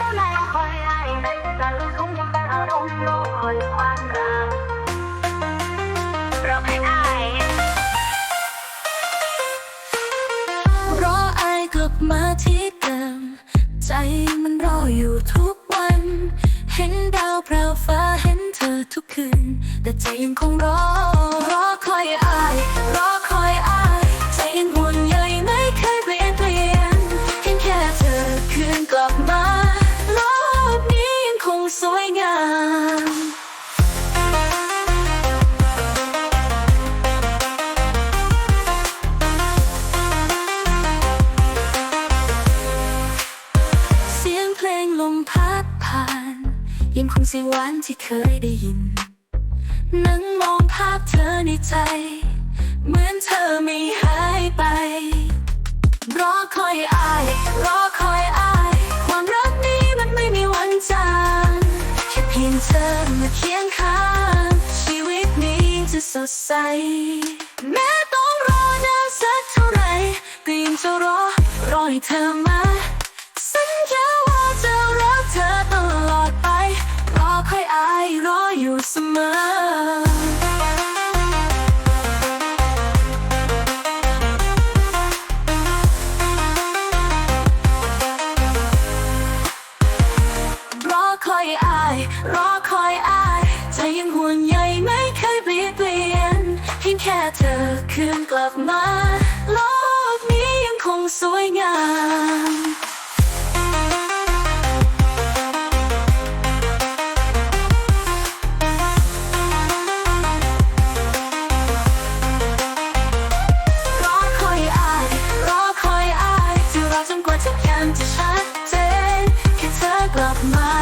มารอไอ้รอไอายกลับมาที่เดิมใจมันรออยู่ทุกวัน เห็นดาวพราวฟ้าเห็นเธอทุกคืน แต่ใจยังคงรอ เสียงเพลงลมพัดผ่าน ยังคงเสียงหวานที่เคยได้ยิน นั่งมองภาพเธอในใจ เหมือนเธอไม่หายไป รอคอยอาย รอคอยอาย ความรักนี้มันไม่มีวันจางแค่เพียงเธอมาเคียงข้าง ชีวิตนี้จะสดใส แม้ต้องรอนานสักเท่าไหร่ก็ยังจะรอ รอให้เธอมา มอรอคอยอายรอคอยอายใจยังห่วงใยไม่เคยเปลี่ยนเปลี่ยนเพียงแค่เธอคืนกลับมา my